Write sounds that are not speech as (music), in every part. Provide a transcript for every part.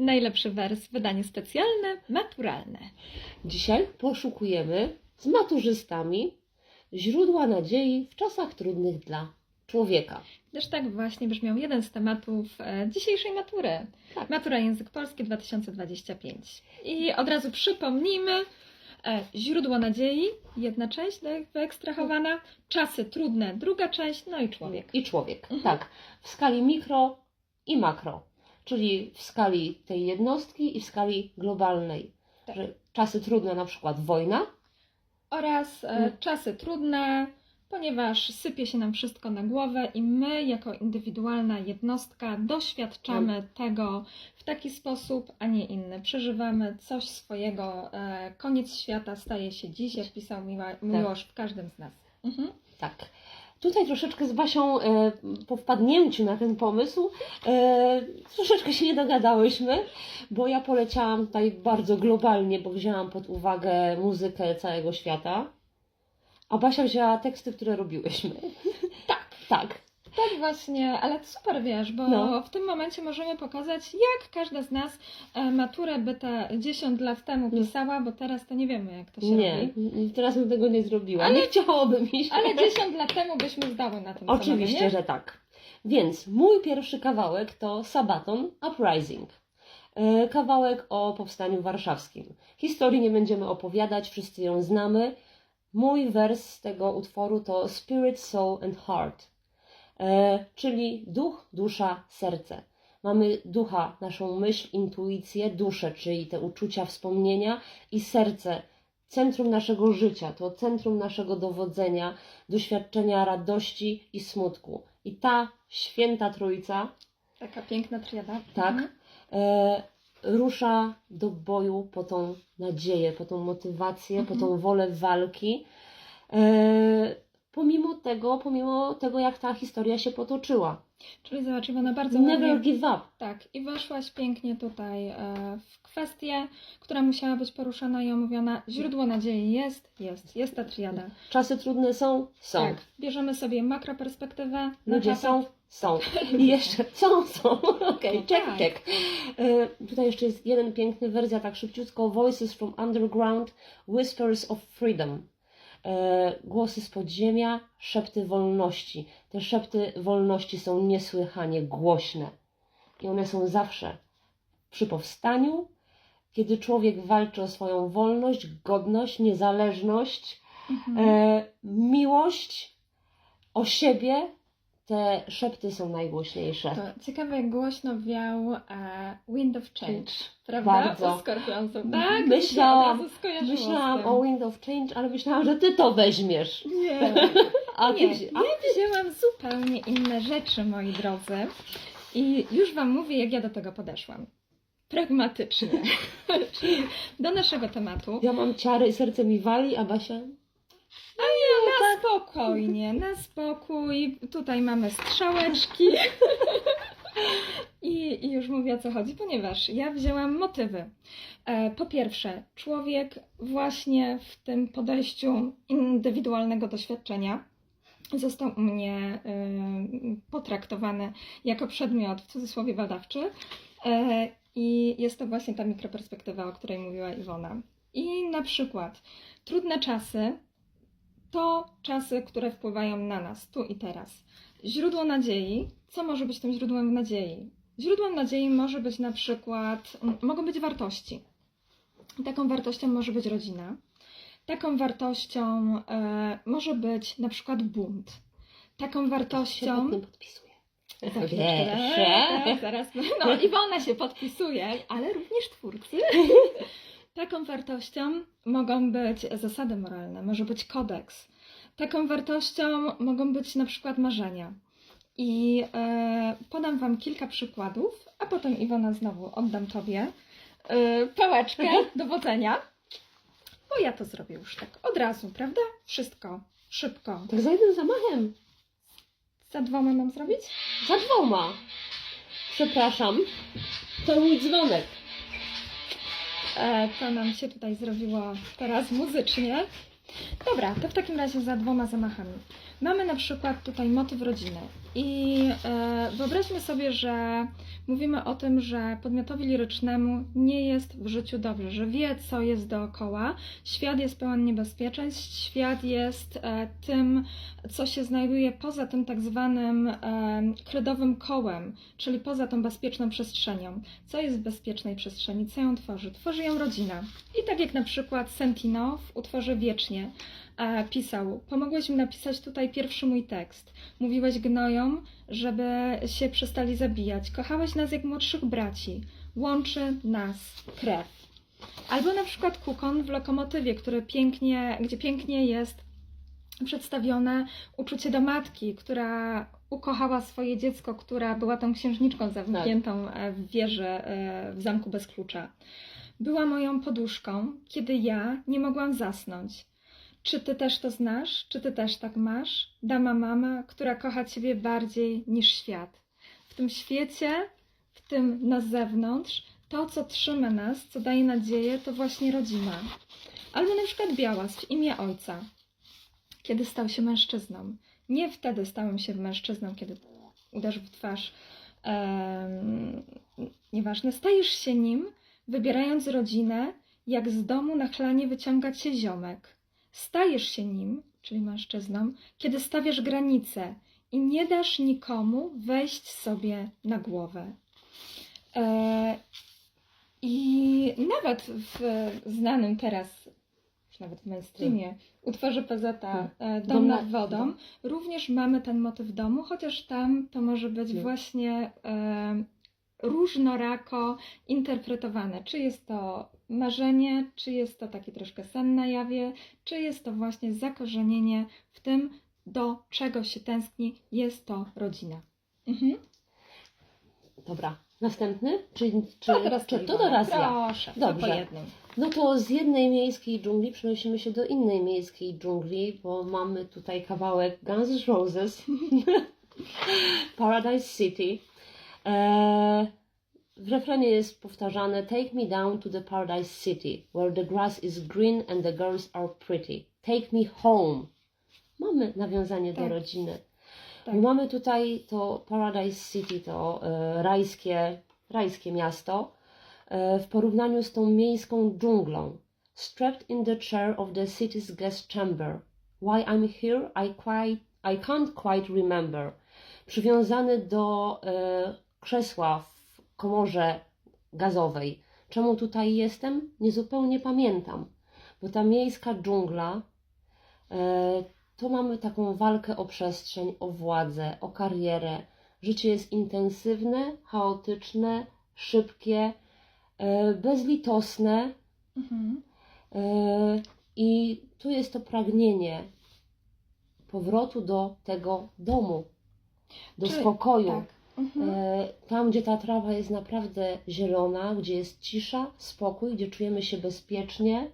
Najlepszy wers, wydanie specjalne, maturalne. Dzisiaj poszukujemy z maturzystami źródła nadziei w czasach trudnych dla człowieka. Też tak właśnie brzmiał jeden z tematów e, dzisiejszej matury. Tak. Matura Język Polski 2025. I od razu przypomnijmy, e, źródło nadziei, jedna część wyekstrahowana, czasy trudne, druga część, no i człowiek. I człowiek. Mhm. Tak. W skali mikro i makro. Czyli w skali tej jednostki i w skali globalnej. Tak. Że czasy trudne, na przykład wojna, Oraz e, Mm. czasy trudne, ponieważ sypie się nam wszystko na głowę i my, jako indywidualna jednostka, doświadczamy Mm. tego w taki sposób, a nie inny. Przeżywamy coś swojego. E, koniec świata staje się dziś, jak pisał Miła, Miłosz w każdym z nas. Mhm. Tak. Tutaj troszeczkę z Basią e, po wpadnięciu na ten pomysł e, troszeczkę się nie dogadałyśmy, bo ja poleciałam tutaj bardzo globalnie, bo wzięłam pod uwagę muzykę całego świata, a Basia wzięła teksty, które robiłyśmy. Tak. Tak. Tak właśnie, ale to super wiesz, bo No. w tym momencie możemy pokazać, jak każda z nas e, maturę by te 10 lat temu pisała, bo teraz to nie wiemy, jak to się Nie, robi. teraz bym tego nie zrobiła. Ale- Nie chciałoby mi się. Ale 10 lat temu byśmy zdały na tym Oczywiście, samym, że tak. Więc mój pierwszy kawałek to Sabaton Uprising. E, Kawałek o powstaniu warszawskim. Historii nie będziemy opowiadać, wszyscy ją znamy. Mój wers z tego utworu to Spirit, Soul and Heart, czyli duch, dusza, serce. Mamy ducha, naszą myśl, intuicję, duszę, czyli te uczucia, wspomnienia i serce, centrum naszego życia, to centrum naszego dowodzenia, doświadczenia radości i smutku. I ta święta trójca, Taka piękna triada. tak, Mhm. e, rusza do boju po tą nadzieję, po tą motywację, Mhm. po tą wolę walki. E, pomimo tego, pomimo tego, jak ta historia się potoczyła. Czyli zobacz, Iwona bardzo Never ładnie... give up. Tak, i weszłaś pięknie tutaj e, w kwestię, która musiała być poruszana i omówiona. Źródło nadziei jest, jest, jest ta triada. Czasy trudne są? Są. Tak, bierzemy sobie makroperspektywę. Ludzie są? Są. I jeszcze są, są. Okej, (laughs) No check, tak. check. E, tutaj jeszcze jest jeden piękny wersja, tak szybciutko. Voices from Underground, Whispers of Freedom. E, głosy z podziemia, szepty wolności. Te szepty wolności są niesłychanie głośne. I one są zawsze przy powstaniu, kiedy człowiek walczy o swoją wolność, godność, niezależność, Mhm. e, miłość o siebie, te szepty są najgłośniejsze. To ciekawe, jak głośno wiał e, Wind of Change, prawda? Bardzo. U Scorpionsów. Tak, Myślałam- Myślałam o Wind of Change, ale myślałam, że ty to weźmiesz. Nie, (laughs) A ty nie. wzi- Ja wzięłam zupełnie inne rzeczy, moi drodzy. I już Wam mówię, jak ja do tego podeszłam. Pragmatycznie. (laughs) Czyli do naszego tematu. Ja mam ciary i serce mi wali, a Basia? Na spokojnie, na spokój. Tutaj mamy strzałeczki. I, I już mówię o co chodzi, ponieważ ja wzięłam motywy. E, Po pierwsze, człowiek właśnie w tym podejściu indywidualnego doświadczenia został u mnie y, potraktowany jako przedmiot w cudzysłowie badawczy. E, I jest to właśnie ta mikroperspektywa, o której mówiła Iwona. I na przykład trudne czasy to czasy, które wpływają na nas tu i teraz. Źródło nadziei. Co może być tym źródłem nadziei? Źródłem nadziei może być na przykład, mogą być wartości. Taką wartością może być rodzina. Taką wartością e, może być na przykład bunt. Taką się wartością. tym podpisuje. Za chwileczkę, Wierzę. tak, zaraz. No, Iwona się podpisuje, ale również twórcy. (laughs) Taką wartością mogą być zasady moralne, może być kodeks. Taką wartością mogą być na przykład marzenia. I e, podam Wam kilka przykładów, a potem Iwona znowu oddam Tobie e, pałeczkę dowodzenia. Bo ja to zrobię już tak od razu, prawda? Wszystko, szybko. Tak za jednym zamachem. Za dwoma mam zrobić? Za dwoma. Przepraszam. To mój dzwonek. E, to nam się tutaj zrobiło teraz muzycznie. Dobra, to w takim razie za dwoma zamachami. Mamy na przykład tutaj motyw rodziny. I e, wyobraźmy sobie, że mówimy o tym, że podmiotowi lirycznemu nie jest w życiu dobrze, że wie, co jest dookoła. Świat jest pełen niebezpieczeństw, świat jest e, tym, co się znajduje poza tym tak zwanym e, kredowym kołem, czyli poza tą bezpieczną przestrzenią. Co jest w bezpiecznej przestrzeni? Co ją tworzy? Tworzy ją rodzina. I tak jak na przykład Sentino w utworze Wiecznie pisał, pomogłeś mi napisać tutaj pierwszy mój tekst. Mówiłeś gnojom, żeby się przestali zabijać. Kochałeś nas jak młodszych braci. Łączy nas krew. Albo na przykład Kukon w Lokomotywie, który pięknie, gdzie pięknie jest przedstawione uczucie do matki, która ukochała swoje dziecko, która była tą księżniczką zamkniętą e, w wieży e, w zamku bez klucza. Była moją poduszką, kiedy ja nie mogłam zasnąć. Czy ty też to znasz? Czy ty też tak masz? Dama mama, która kocha ciebie bardziej niż świat. W tym świecie, w tym na zewnątrz, to co trzyma nas, co daje nadzieję, to właśnie rodzina. Albo na przykład Białas w imię ojca, kiedy stał się mężczyzną. Nie wtedy stałem się mężczyzną, kiedy uderzył w twarz. em, nieważne, stajesz się nim, wybierając rodzinę, jak z domu na chlanie wyciągać się ziomek. Stajesz się nim, czyli mężczyzną, kiedy stawiasz granice i nie dasz nikomu wejść sobie na głowę. E, I nawet w znanym teraz, już nawet w mainstreamie, utworze PZ e, Dom Dom nad wodą, również mamy ten motyw domu, chociaż tam to może być Nie. właśnie e, różnorako interpretowane. Czy jest to marzenie, czy jest to taki troszkę sen na jawie, czy jest to właśnie zakorzenienie w tym, do czego się tęskni, jest to rodzina. Mhm. Dobra, następny? Czy, czy, To teraz czy to teraz ja? Proszę, Dobrze. po jednym. No to z jednej miejskiej dżungli przenosimy się do innej miejskiej dżungli, bo mamy tutaj kawałek Guns N' Roses, (laughs) Paradise City. Eee, w refrenie jest powtarzane Take me down to the Paradise City, where the grass is green and the girls are pretty. Take me home. Mamy nawiązanie do Tak. rodziny. Tak. Mamy tutaj to Paradise City, to e, rajskie, rajskie miasto, e, w porównaniu z tą miejską dżunglą. Strapped in the chair of the city's guest chamber. Why I'm here, I, quite, I can't quite remember. Przywiązany do e, krzesła w komorze gazowej. Czemu tutaj jestem? Niezupełnie pamiętam. Bo ta miejska dżungla e, to mamy taką walkę o przestrzeń, o władzę, o karierę. Życie jest intensywne, chaotyczne, szybkie, e, bezlitosne Mhm. e, i tu jest to pragnienie powrotu do tego domu, do Czyli- spokoju. Tak. Mhm. E, Tam, gdzie ta trawa jest naprawdę zielona, gdzie jest cisza, spokój, gdzie czujemy się bezpiecznie,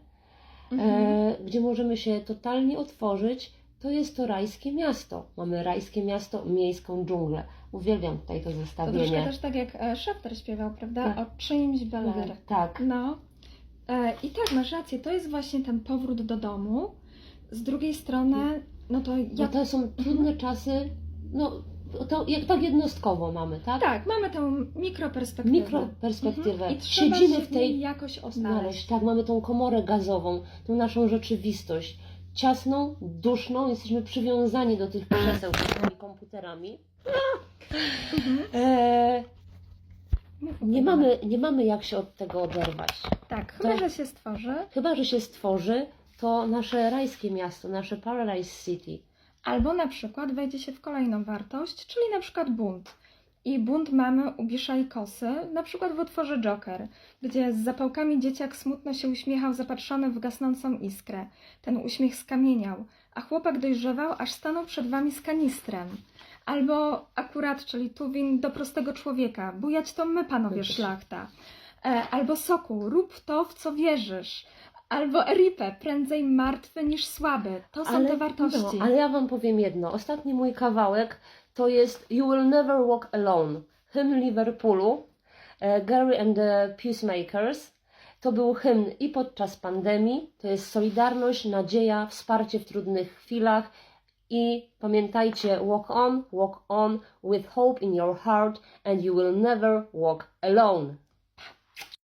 Mhm. e, gdzie możemy się totalnie otworzyć, to jest to rajskie miasto. Mamy rajskie miasto, miejską dżunglę. Uwielbiam tutaj to To troszkę zestawienie. też tak jak e, Schafter śpiewał, prawda? Tak. O czyimś Beler. Tak, No. E, I tak, masz rację, to jest właśnie ten powrót do domu. Z drugiej strony, no to bo ja... to są trudne czasy, no to jak tak jednostkowo mamy, tak? Tak, mamy tę mikroperspektywę. Mikroperspektywę. Mhm. I Siedzimy w tej jakoś znaleźć. Tak, mamy tą komorę gazową, tą naszą rzeczywistość. Ciasną, duszną, jesteśmy przywiązani do tych krzeseł z tymi komputerami. Mhm. E, nie, mamy, nie mamy jak się od tego oderwać. Tak, chyba, to- że się stworzy. Chyba, że się stworzy to nasze rajskie miasto, nasze Paradise City. Albo na przykład wejdzie się w kolejną wartość, czyli na przykład bunt. I bunt mamy u Bisza i Kosy, na przykład w utworze Joker, gdzie z zapałkami dzieciak smutno się uśmiechał zapatrzony w gasnącą iskrę. Ten uśmiech skamieniał, a chłopak dojrzewał, aż stanął przed wami z kanistrem. Albo akurat, czyli Tuwin do prostego człowieka, bujać to my, panowie szlachta. E, albo Soku, rób to, w co wierzysz. Albo Eripe, prędzej martwy niż słaby. To są te wartości. No, ale ja Wam powiem jedno. Ostatni mój kawałek to jest You Will Never Walk Alone. Hymn Liverpoolu. e, Gary and the Peacemakers. To był hymn i podczas pandemii. To jest solidarność, nadzieja, wsparcie w trudnych chwilach I pamiętajcie, walk on, walk on with hope in your heart, and you will never walk alone.